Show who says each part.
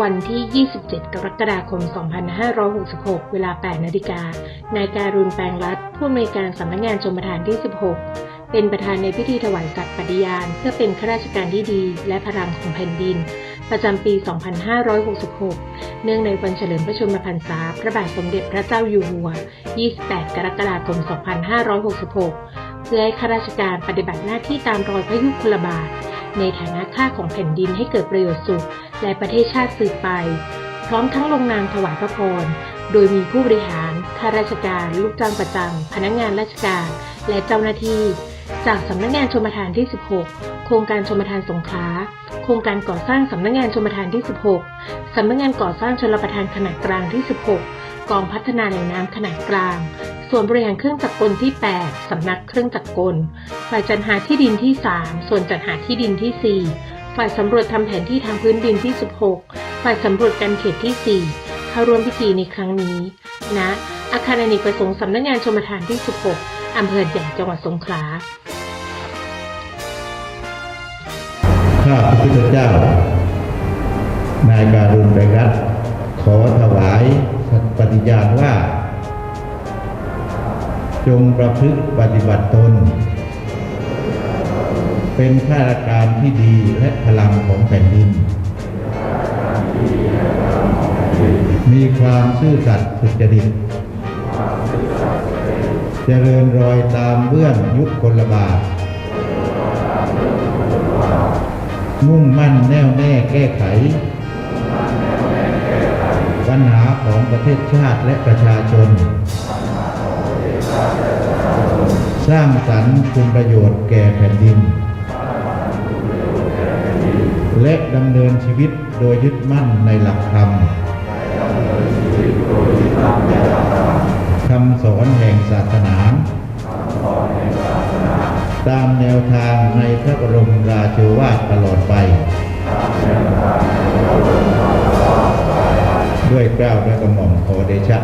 Speaker 1: วันที่ 27 กรกฎาคม 2566 เวลา 8 นาฬิกา นายการุณแปลงรัฐผู้อำนวยการสำนักงานชมประทานที่ 16 เป็นประธานในพิธีถวายสัตย์ปฏิญาณ เพื่อเป็นข้าราชการที่ดี และพลังของแผ่นดิน ประจำปี 2566 เนื่องในวันเฉลิมพระชนมพรรษา พระบาทสมเด็จพระเจ้าอยู่หัว 28 กรกฎาคม 2566 เพื่อให้ข้าราชการปฏิบัติหน้าที่ตามรอยพระยุคลบาท ในฐานะข้าของแผ่นดินให้เกิดประโยชน์สุข และประเทศชาติสืบไป พร้อมทั้งลงนามถวายพระพร โดยมีผู้บริหาร ข้าราชการ ลูกจ้างประจำ พนักงานราชการ และเจ้าหน้าที่ จากสำนักงานชมทานที่ 16 โครงการชมทานสงขลา โครงการก่อสร้างสำนักงานชมทานที่ 16 สำนักงานก่อสร้างชลประทานขนาดกลางที่ 16 กองพัฒนาแหล่งน้ำขนาดกลาง ส่วนบริหารเครื่องจักรกลที่ 8 สำนักเครื่องจักรกล ฝ่ายจัดหาที่ดินที่ 3 ส่วนจัดหาที่ดินที่ 4 ฝ่ายสำรวจทำแผนที่ทางพื้นดินที่ 16 ฝ่ายสำรวจการเขตที่ 4 เข้าร่วมพิธีในครั้งนี้ณอาคารอเนกประสงค์สำนักงานชมทานที่ 16อำเภอใหญ่จังหวัดสงขลา
Speaker 2: ข้าพระพุทธเจ้านายการุณไบรัตน์ขอถวาย ฏิญาณว่า จงประพฤติปฏิบัติตน เป็นข้าราชการที่ดีและพลังของแผ่นดิน มีความซื่อสัตย์สุจริตเจริญรอยตามเบื้องยุคคนละบาท มุ่งมั่นแน่วแน่แก้ไข ปัญหาของประเทศชาติและประชาชน สร้างสรรค์คุณประโยชน์แก่แผ่นดิน และดำเนินชีวิตโดยยึดมั่นในหลักธรรมคำสอนแห่งศาสนา ตามแนวทางในพระบรมราโชวาทตลอดไป ด้วยเกล้าวด้วยกระหม่อมขอเดชะ